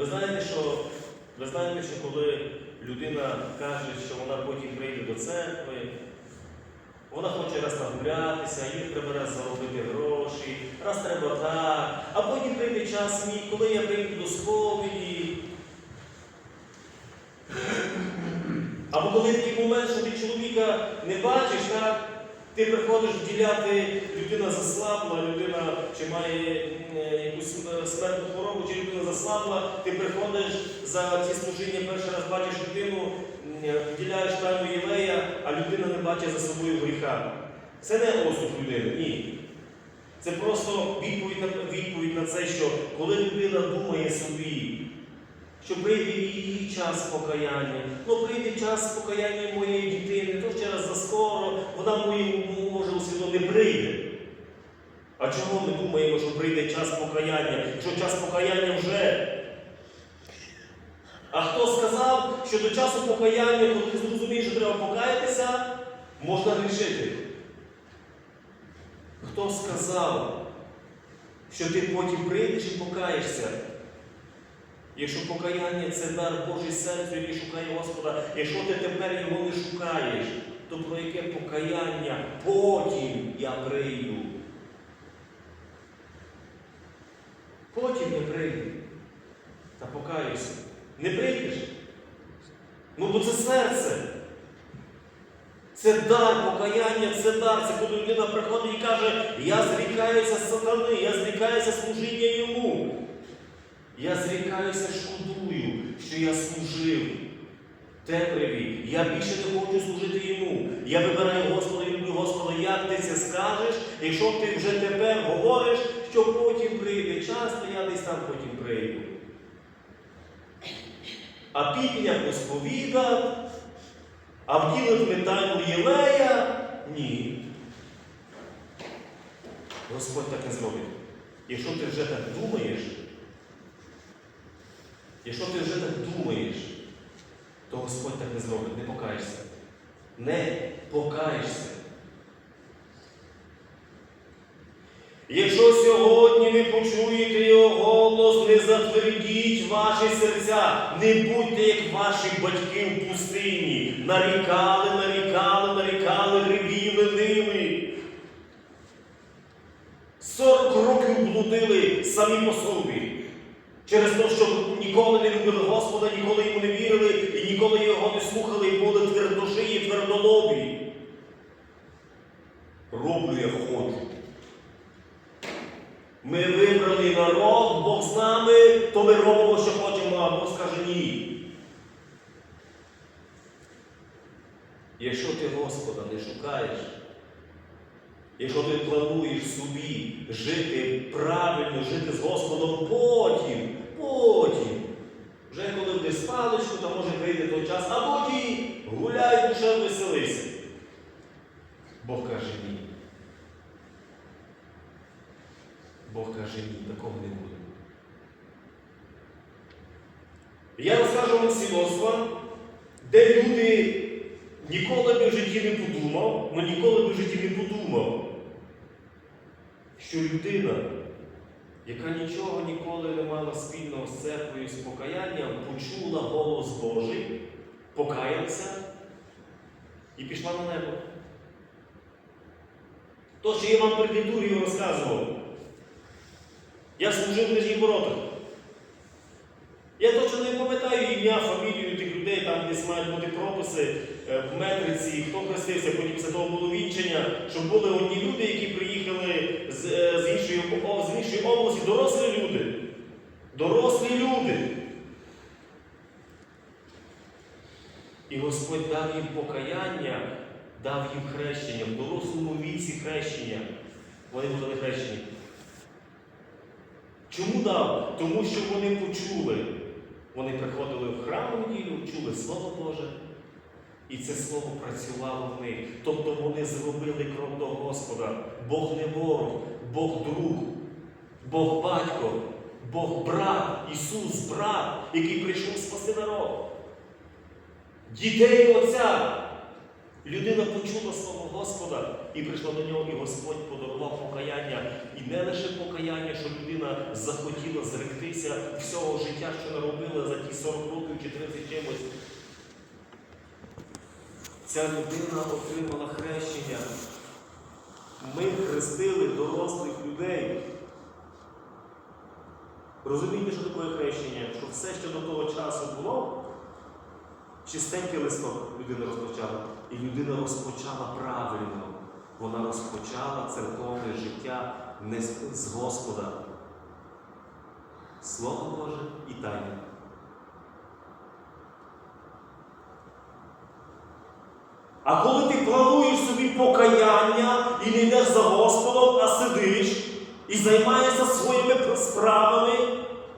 Ви знаєте, що, ви знаєте, що коли людина каже, що вона потім прийде до церкви, вона хоче раз нагулятися, їй треба раз заробити гроші, раз треба так, а потім прийде час мій, коли я прийду до сповіді. Або коли такий момент, що ти чоловіка не бачиш, так? Ти приходиш вділяти, людина заслабла, людина чи має якусь е, смертну хворобу, чи людина заслабла, ти приходиш за ці служіння, перший раз бачиш людину, м, вділяєш тайну єлея, а людина не бачить за собою гріха. Це не осуд людини, ні. Це просто відповідь на, відповідь на це, що коли людина думає собі, що прийде її час покаяння. Ну, прийде час покаяння моєї дитини, то ще раз заскоро, вона моєму може усвідомо не прийде. А чого ми думаємо, що прийде час покаяння, що час покаяння вже? А хто сказав, що до часу покаяння, коли ти зрозумієш, що треба покаятися, можна грішити? Хто сказав, що ти потім прийдеш і покаєшся? Якщо покаяння це дар Божий серцю, який шукає Господа, якщо ти тепер його не шукаєш, то про яке покаяння потім я прийду? Потім не прийду. Та покаюся. Не прийдеш? Ну бо це серце. Це дар покаяння, це дар. Це коли людина приходить і каже, я зрікаюся сатани, я зрікаюся служіння йому. Я зрікаюся, шкодую, що я служив темряві. Я більше не хочу служити йому. Я вибираю Господа і люблю Господа. Як ти це скажеш, якщо ти вже тепер говориш, що потім прийде час, то я десь там потім прийду. А пітня посповідав, а вділив металу Єлея ні. Господь так не зробить. Якщо ти вже так думаєш, Якщо ти вже так думаєш, то Господь так не зробить, не покаєшся. Не покаєшся. Якщо сьогодні ви почуєте його голос, не затвердіть ваші серця, не будьте, як ваші батьки в пустині. Нарікали, нарікали, нарікали, ревіли ними. Сорок років блудили самі по собі. Через те, що ніколи не любили Господа, ніколи йому не вірили і ніколи його не слухали і були твердошиї, твердолобі. Роблю я хочу. Ми вибрали народ, Бог з нами, то ми робимо, що хочемо, а Бог скаже ні. Якщо ти Господа не шукаєш, Якщо ти плануєш собі жити правильно, жити з Господом потім, потім, вже коли буде спалочку, то може прийде той час, а потім гуляй, душа веселися. Бог каже ні. Бог каже ні, такого не буде. Я розкажу вам свідоцтва, де люди ніколи би в житті не подумав, ну ніколи би в житті не подумав, що людина, яка нічого ніколи не мала спільного з церквою, з покаянням, почула голос Божий, покаялася і пішла на небо. То, що я вам предитурію розказував, я служив в нижніх воротах. Я точно не пам'ятаю ім'я, фамілію тих людей, там десь мають бути прописи в метриці, хто хрестився, потім після того було вінчення, щоб були одні люди, які приїхали з, е, з, іншої, з іншої області, дорослі люди. Дорослі люди. І Господь дав їм покаяння, дав їм хрещення, в дорослому віці хрещення. Вони були хрещені. Чому дав? Тому що вони почули. Вони приходили в храм неділю, чули Слово Боже. І це слово працювало в них. Тобто вони зробили крок до Господа. Бог не ворог, Бог друг, Бог батько, Бог брат, Ісус, брат, який прийшов спасти народ. Дітей Отця. Людина почула слово Господа і прийшла до нього, і Господь подарував покаяння. І не лише покаяння, що людина захотіла зректися всього життя, що наробила за ті 40 років чи 30 чимось. Ця людина отримала хрещення. Ми хрестили дорослих людей. Розумієте, що таке хрещення? Що все, що до того часу було, чистенький листок людина розпочала. І людина розпочала правильно. Вона розпочала церковне життя не з Господа. Слово Боже і тайне. А коли ти плануєш собі покаяння і не йдеш за Господом, а сидиш і займаєшся своїми справами,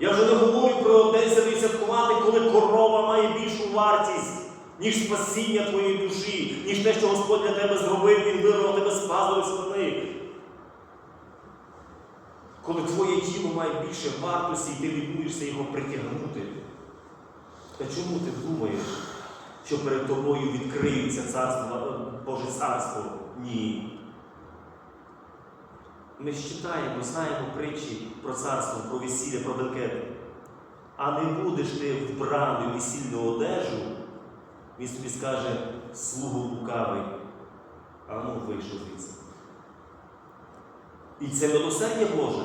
я вже не говорю про день святкувати, коли корова має більшу вартість, ніж спасіння твоєї душі, ніж те, що Господь для тебе зробив, Він вирвав тебе з пазурів спини. Коли твоє тіло має більше вартості, і ти відмуєшся його притягнути. Та чому ти думаєш, що перед тобою відкриється царство, Боже царство? Ні. Ми ж читаємо, знаємо притчі про царство, про весілля, про бенкети. А не будеш ти вбраний весільну одежу, він тобі скаже, слугу лукавий, а ну вийшов звідси. І це милосердя Боже.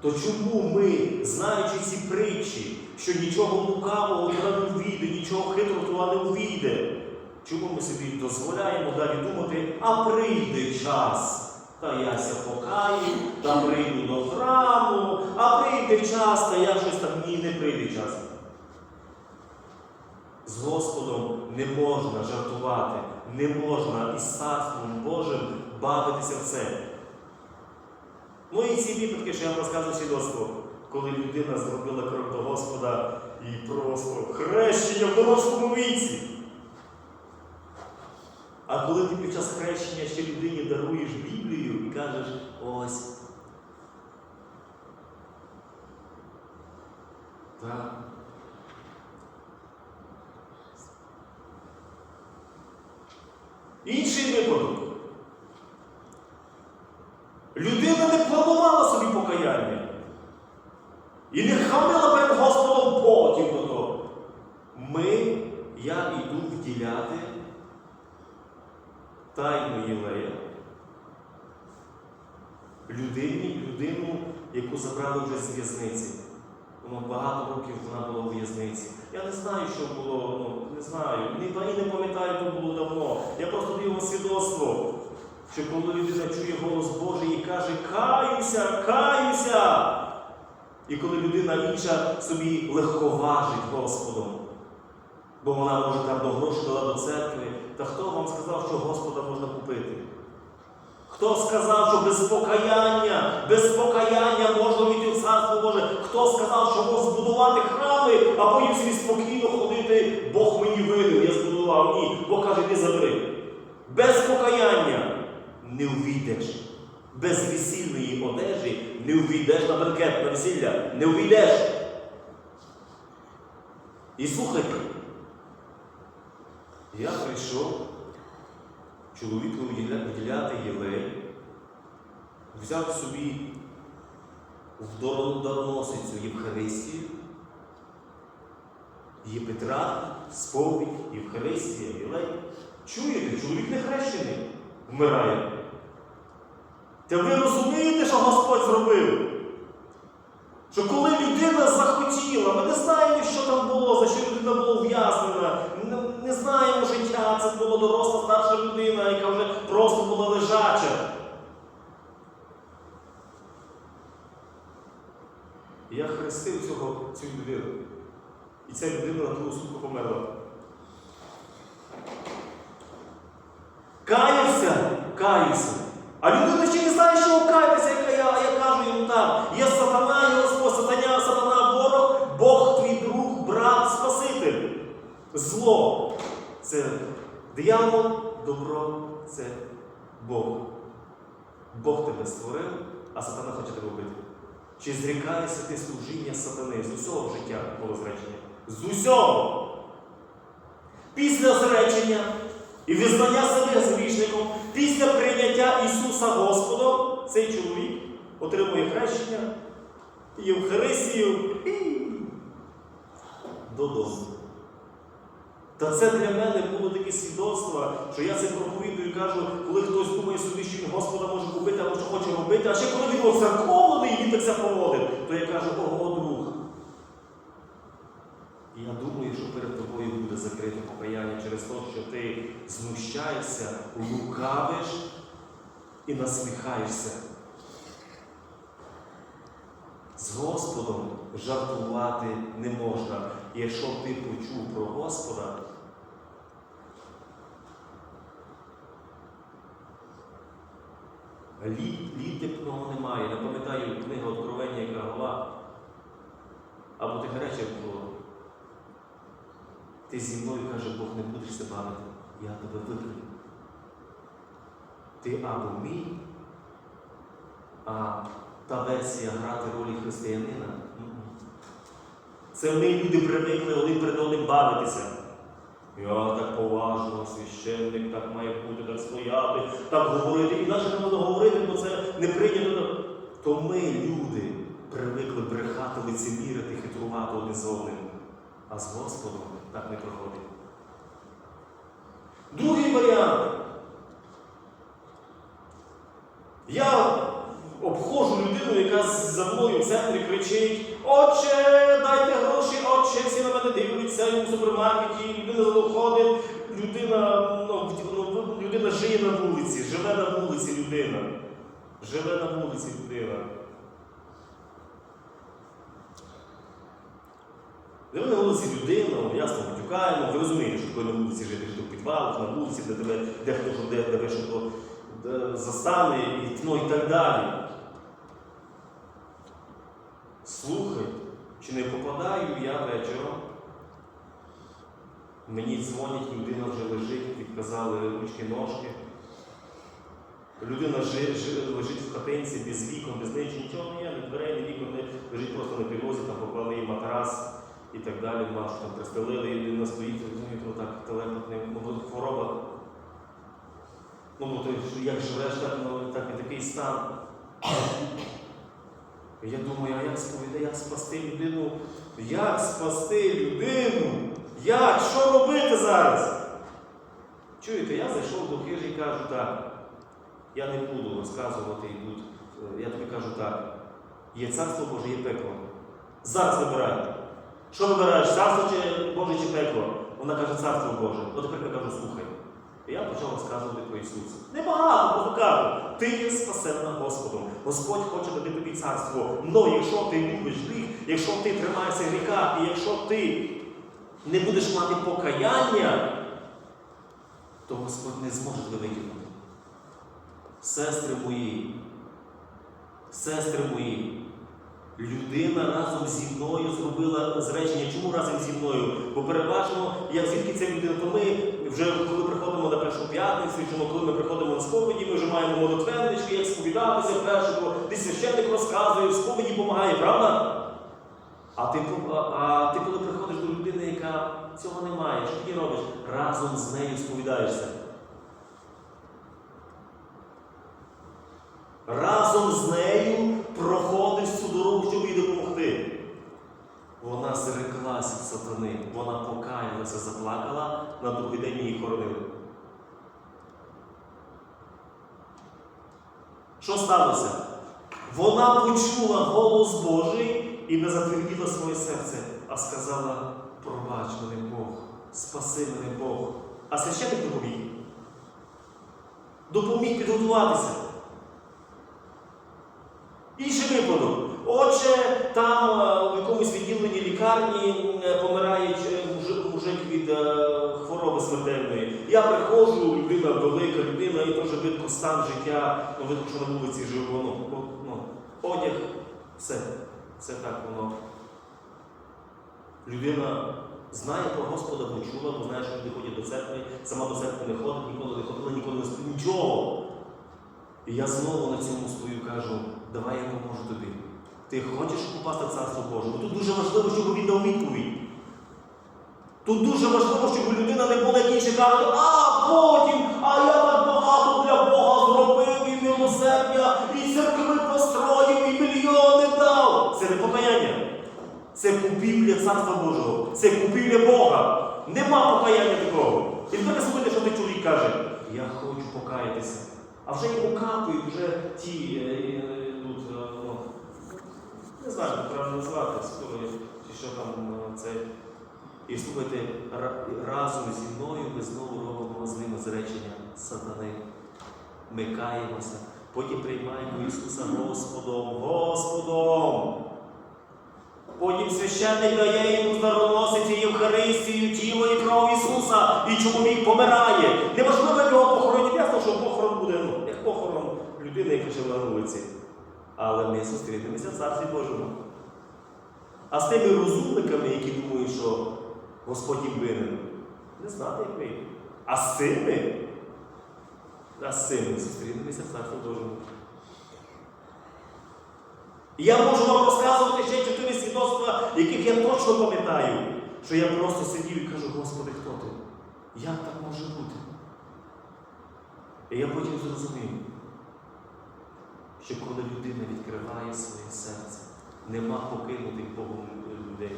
То чому ми, знаючи ці притчі, що нічого лукавого туди не увійде, нічого хитрого туди не увійде, чому ми собі дозволяємо далі думати, а прийде час, та яся покаю, та прийду до храму, а прийде час, та я щось там ні, не прийде час. З Господом не можна жартувати, не можна із Царством Божим бавитися в це. Ну і ці випадки, що я вам розказую свідоцтво, коли людина зробила крок до Господа і просто хрещення в дорослому віці. А коли ти під час хрещення ще людині даруєш Біблію і кажеш ось. Так. Інший випадок. Людина не планувала собі покаяння. І не хамила перед Господом потім до того. Ми, я йду вділяти тайну Єлея. Людині, людину, яку забрали вже з в'язниці. Воно багато років вона була у в'язниці. Я не знаю, що було, ну, не знаю. Ні, і не пам'ятаю, то було давно. Я просто даю вам свідоцтво, що коли людина чує голос Божий і каже Каюся, каюся! І коли людина інша собі легковажить Господом, бо вона може там до грошей дала до церкви, та хто вам сказав, що Господа можна купити? Хто сказав, що без покаяння, без покаяння можна війти в Царство Боже? Хто сказав, що можна збудувати храми, а потім собі спокійно ходити, Бог мені винен, я збудував? Ні. Бог каже, ти забери. Без покаяння не увійдеш. Без весільної одежі не увійдеш на бенкет, на весілля. Не увійдеш. І слухайте, я прийшов чоловіку виділяти єлей, взяв собі в дароносицю Євхаристію, є Петра, сповідь, Євхаристія, єлей. Чуєте, чоловік не хрещений, вмирає. Та ви розумієте, що Господь зробив? Що коли людина захотіла, ми не знаємо, що там було, за що людина була ув'язнена, не, знаємо життя, це була доросла старша людина, яка вже просто була лежача. Я хрестив цього, цю людину. І ця людина на другу сутку померла. Каявся, каюся. А людина ще не знає, що каятися, яка я, я кажу йому так. Є сатана, є Господь, сатаня, сатана, ворог, Бог твій друг, брат, Спаситель. Зло це диявол, добро це Бог. Бог тебе створив, а сатана хоче тебе вбити. Чи зрікаєшся ти служіння сатани з усього життя було зречення? З усього! після зречення і визнання себе грішником, після прийняття Ісуса Господом, цей чоловік отримує хрещення, Євхаристію і додому. Та це для мене було таке свідоцтво, що я це проповідую і кажу, коли хтось думає собі, що він Господа може купити або що хоче робити, а ще коли він оцерковлений, він так це проводить, то я кажу, ого, друг. І я думаю, що перед тобою буде закрите покаяння через те, що ти знущаєшся, лукавиш і насміхаєшся. З Господом жартувати не можна. І Якщо ти почув про Господа, літепного немає. Не пам'ятаю книга Откровення, яка глава. Або тих речей було. Ти зі мною, каже, Бог, не будеш себе бавити, я тебе викину. Ти або мій, а та версія грати ролі християнина. Це ми люди привикли один перед одним бавитися. Я так поважно, священник, так має бути, так стояти, так говорити. І наше не можна говорити, бо це не прийнято. То ми, люди, привикли брехати, лицемірити, хитрувати один з одним. А з Господом так не проходить. Другий варіант. Я обходжу людину, яка за мною в центрі кричить: Отче, дайте гроші, отче, всі на мене дивляться і в супермаркеті, людина заходить, людина, ну, ну, людина жиє на вулиці, живе на вулиці людина. Живе на вулиці людина. Живе на вулиці людина, ясно, матюкаємо, ви розумієте, що таке на вулиці жити, що в підвалах, на вулиці, де тебе де хто де, де ви що то застане і, ну, і так далі. Слухай, чи не попадаю я вечором? Мені дзвонять, людина вже лежить, відказали ручки-ножки. Людина жи, жи, лежить в хатинці без вікон, без неї нічого не ні дверей, ні вікон, не лежить просто на підлозі, там поклали їй матрас і так далі, машу там пристелили, і людина стоїть, розумієте, отак телепотне, ну, хвороба. Ну, бо ти як живеш, так, ну, так і такий стан. Я думаю, а як сповідати, як спасти людину? Як спасти людину? Як? Що робити зараз? Чуєте, я зайшов до хижі і кажу так. Я не буду розказувати і тут. е, Я тобі кажу так. Є царство Боже, є пекло. Зараз вибирай. Що вибираєш, царство чи Боже чи пекло? Вона каже, царство Боже. От тепер я кажу, слухай. І я почав розказувати про Ісуса. Небагато, просто кажу. Ти є спасена Господом. Господь хоче дати тобі царство. Но якщо ти любиш гріх, якщо ти тримаєшся гріха, і якщо ти не будеш мати покаяння, то Господь не зможе тебе витягнути. Сестри мої, сестри мої, людина разом зі мною зробила зречення. Чому разом зі мною? Бо переважно, як звідки ця людина, то ми вже коли приходимо на першу п'ятницю, чи коли ми приходимо на сповіді, ми вже маємо молитвеннички, як сповідатися першого, десь священник розказує, в сповіді допомагає, правда? А ти, а, а ти коли приходиш до людини, яка цього не має, що ти робиш? Разом з нею сповідаєшся. Разом з нею проходиш цю дорогу, щоб їй допомогти. Вона зреклася сатани, вона покаялася, заплакала, на другий день її хоронили. Що сталося? Вона почула голос Божий і не затверділа своє серце, а сказала: пробач мене Бог, спаси мене Бог. А священник допоміг. Допоміг підготуватися. Інший випадок. Отже, там е, в якомусь відділенні лікарні е, помирає е, мужик, від хвороби смертельної. Я приходжу, людина велика людина, і дуже видко стан життя, ну видко, що на вулиці живе, ну, о- ну, одяг, все. Все так воно. Людина знає про Господа, бо чула, бо знає, що люди ходять до церкви, сама до церкви не ходить, ніколи не ходила, ніколи не спить, нічого. І я знову на цьому стою кажу, давай я поможу тобі. Ти хочеш попасти в Царство Боже? Бо тут дуже важливо, щоб він дав відповідь. Тут дуже важливо, щоб людина не була інші кажуть, а потім, а я так багато для Бога зробив і милосердя, і церкви построїв, і мільйони дав. Це не покаяння. Це купівля Царства Божого, це купівля Бога. Нема покаяння такого. І тепер слухайте, що той чоловік каже, я хочу покаятися. А вже йому капають вже ті, е, е, тут, е, ну, не знаю, як правильно назвати, скоро, чи що там е. І слухайте, разом зі мною ми знову робимо з ними зречення сатани. Ми каємося, потім приймаємо Ісуса Господом, Господом. Потім священник дає йому дароносиці Євхаристію, тіло і кров Ісуса, і чоловік помирає. Неважливо, його похоронять, ясно, що похорон буде, ну, як похорон людини, яка жила на вулиці. Але ми зустрінемося в Царстві Божому. А з тими розумниками, які думають, що Господь їм винен, не знати, як ви. А з цими, а з цими зустрінемося в Царстві Божому. І я можу вам розказувати ще чотири свідоцтва, яких я точно пам'ятаю, що я просто сидів і кажу, Господи, хто ти? Як так може бути? І я потім зрозумів, що коли людина відкриває своє серце, нема покинутих Богом людей.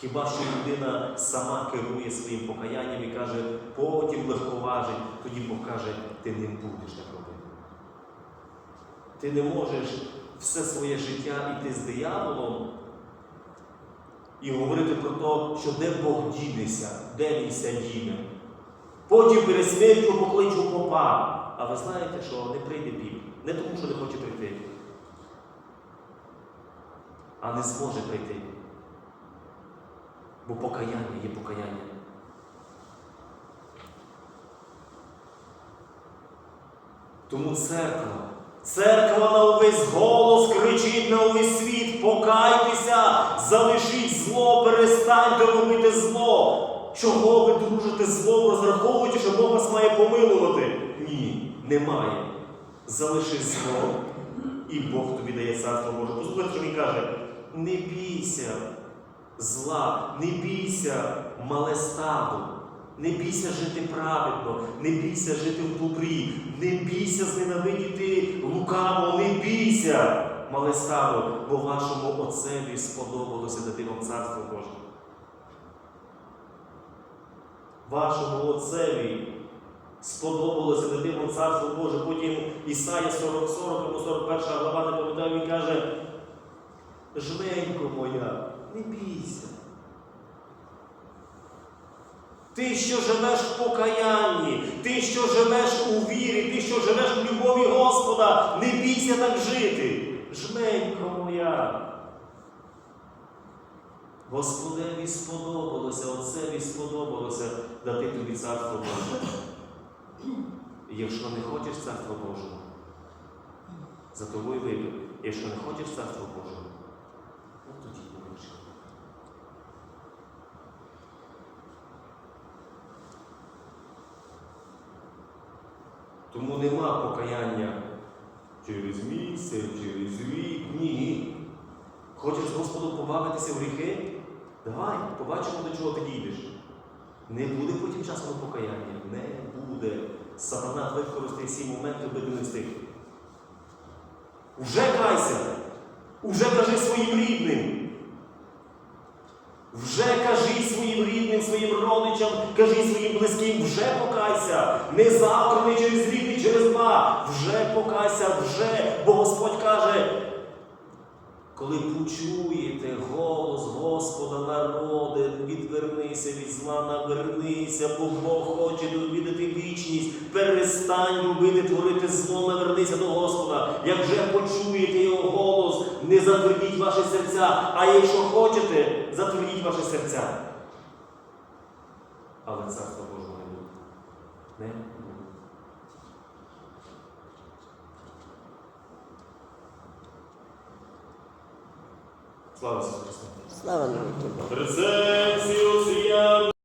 Хіба що людина сама керує своїм покаянням і каже, потім легковажить, тоді Бог каже, ти не будеш так робити. Ти не можеш все своє життя йти з дияволом і говорити про те, що де Бог дінеться, де він ся діне. Потім перед покличу попа. А ви знаєте, що не прийде піп. Не тому, що не хоче прийти, а не зможе прийти. Бо покаяння є покаяння. Тому церква, церква на увесь голос кричить на увесь світ, покайтеся, залишіть зло, перестаньте робити зло. Чого ви дружите з злом, розраховуючи, що Бог вас має помилувати? Ні, немає. Залиши зло, і Бог тобі дає царство Боже. Послухайте, що він каже: не бійся зла, не бійся мале. Не бійся жити праведно, не бійся жити в добрі, не бійся зненавидіти лукаво, не бійся, мале бо вашому отцеві сподобалося дати вам царство Боже. Вашому отцеві сподобалося дати вам царство Боже. Потім Ісая 40, 40 або 41 глава, не пам'ятаю, він каже, жменько моя, не бійся. Ти, що живеш в покаянні, ти, що живеш у вірі, ти, що живеш у любові Господа, не бійся так жити. Жменько моя. Господеві сподобалося, Отцеві сподобалося дати тобі царство Боже. Якщо не хочеш царства Божого, за тобою вибір. Якщо не хочеш царства Божого, ну тоді не лише. Тому нема покаяння через місяць, через рік. Ні. Хочеш з Господом побавитися в гріхи? Давай, побачимо, до чого ти дійдеш. Не буде потім часу покаяння. Не буде. Сатана використає всі моменти, аби ти не встиг. Уже кайся! Уже кажи своїм рідним. Вже кажи своїм рідним, своїм родичам, кажи своїм близьким, вже покайся. Не завтра, не через рік, не через два. Вже покайся, вже, бо Господь каже. Коли почуєте голос Господа народи, відвернися від зла, навернися, бо Бог хоче довідати вічність. Перестань робити, творити зло, навернися до Господа. Як вже почуєте його голос, не затвердіть ваші серця, а якщо хочете, затвердіть ваші серця. Але царство Божого не буде. Не буде. Слава Ісусу Христу! Слава Богу. Рецепцію сія